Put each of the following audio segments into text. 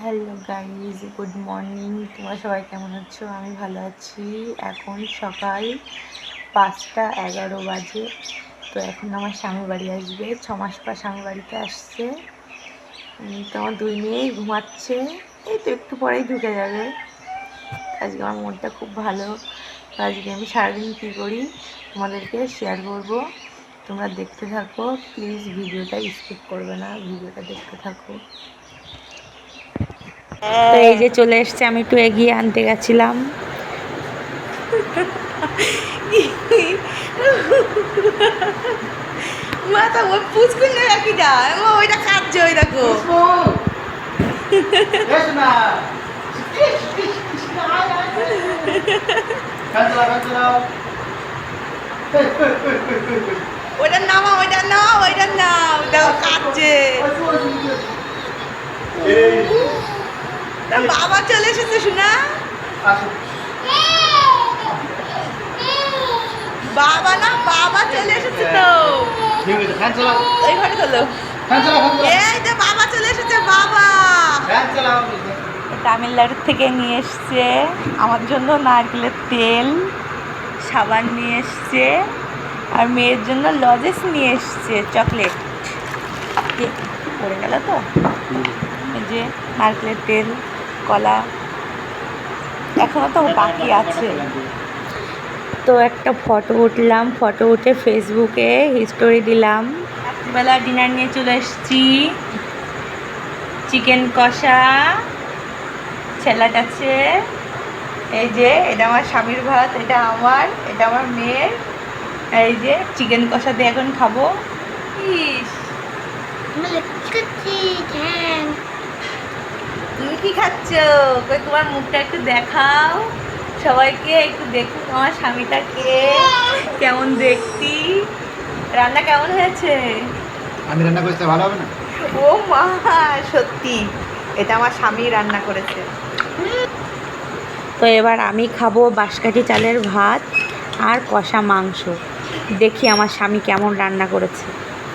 Hello guys good morning তোমরা সবাই কেমন আছো? আমি ভালো আছি। এখন সকাল পাঁচটা এগারো বাজে। তো এখন আমার স্বামী বাড়ি আসবে। ছ মাস পর স্বামী বাড়িতে আসছে। তো আমার দুই মেয়েই ঘুমাচ্ছে। এই তো একটু পরেই ঢুকে যাবে। আজকে আমার মনটা খুব ভালো। আজকে আমি সারাদিন কী করি তোমাদেরকে শেয়ার করব। তোমরা দেখতে থাকো। প্লিজ ভিডিওটা স্কিপ করবে না। ভিডিওটা দেখতে থাকো। তো এই যে চলে এসছে আমি একটু এগিয়ে আনতে গেছিলাম। মাথা ওই পুচকুন না রাখি যায় ও ওইটা খাচ্ছে ওই দেখো। ওইটার নামা ওইটার নামা ওইটার নাম। দেখো খাচ্ছে বাবা চলে এসেছে শোনা? বাবা না বাবা চলে এসেছে তো। ঘরে চলো। এই যে বাবা চলে এসেছে বাবা। তামিলনাড়ু থেকে নিয়ে এসছে আমার জন্য নারকেলের তেল সাবান নিয়ে এসছে আর মেয়ের জন্য লজেস নিয়ে এসছে চকলেট। পড়ে গেল তো? যে নারকেলের তেল। কলা। এখনও তো বাকি আছে। তো একটা ফটো উঠলাম ফটো উঠে ফেসবুকে হিস্টোরি দিলাম। বেলা ডিনার নিয়ে চলে এসেছি। চিকেন কষা স্যালাড আছে। এই যে এটা আমার স্বামীর ভাত এটা আমার এটা আমার মেয়ের। এই যে চিকেন কষা দিয়ে এখন খাব। ইস। তুমি কি খাচ্ছ? কই তোমার মুখটা একটু দেখাও। সবাইকে একটু দেখুন আমার স্বামীটাকে। কেমন দেখতি? রান্না কেমন হয়েছে? আমি রান্না করতে ভালো হবে না? ও মা সত্যি। এটা আমার স্বামী রান্না করেছে। তো এবার আমি খাব বাঁশকাঠি চালের ভাত আর কষা মাংস। দেখি আমার স্বামী কেমন রান্না করেছে।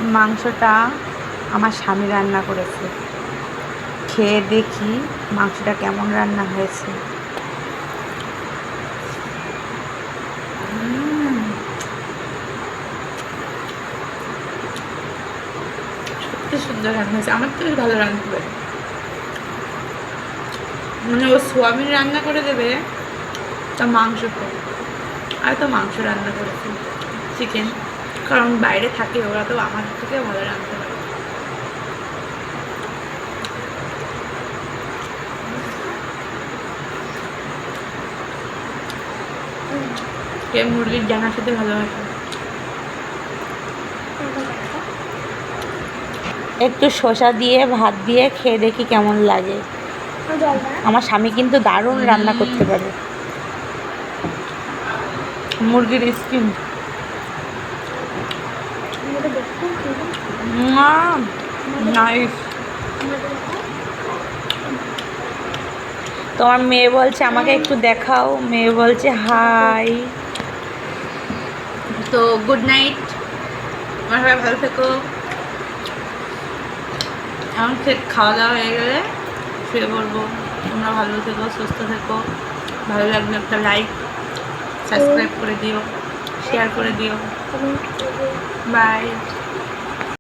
মাংসটা আমার স্বামী রান্না করেছে। খেয়ে দেখি মাংসটা কেমন রান্না হয়েছে। সত্যি সুন্দর রান্না হয়েছে। আমার তো ভালো রান্না পারে মানে ও সোয়াবিন রান্না করে দেবে, তা মাংস আর তো মাংস রান্না করেছে। চিকেন কারণ বাইরে থাকে, ওরা তো আমার থেকে ভালো রান্না কে মুরগির ডানার সাথে ভালো হয় একটু শসা দিয়ে ভাত দিয়ে খেয়ে দেখি কেমন লাগে। আমার স্বামী কিন্তু দারুণ রান্না করতে পারে। মুরগির স্কিন নাইস তোমার মেয়ে বলছে আমাকে একটু দেখাও। মেয়ে বলছে হাই। তো গুড নাইট আমার সবাই ভালো থেকো। এখন খাওয়া দাওয়া হয়ে গেলে শুয়ে পড়ব। তোমরা ভালো থেকো সুস্থ থেকো। ভালো লাগলে একটা লাইক সাবস্ক্রাইব করে দিও শেয়ার করে দিও। বাই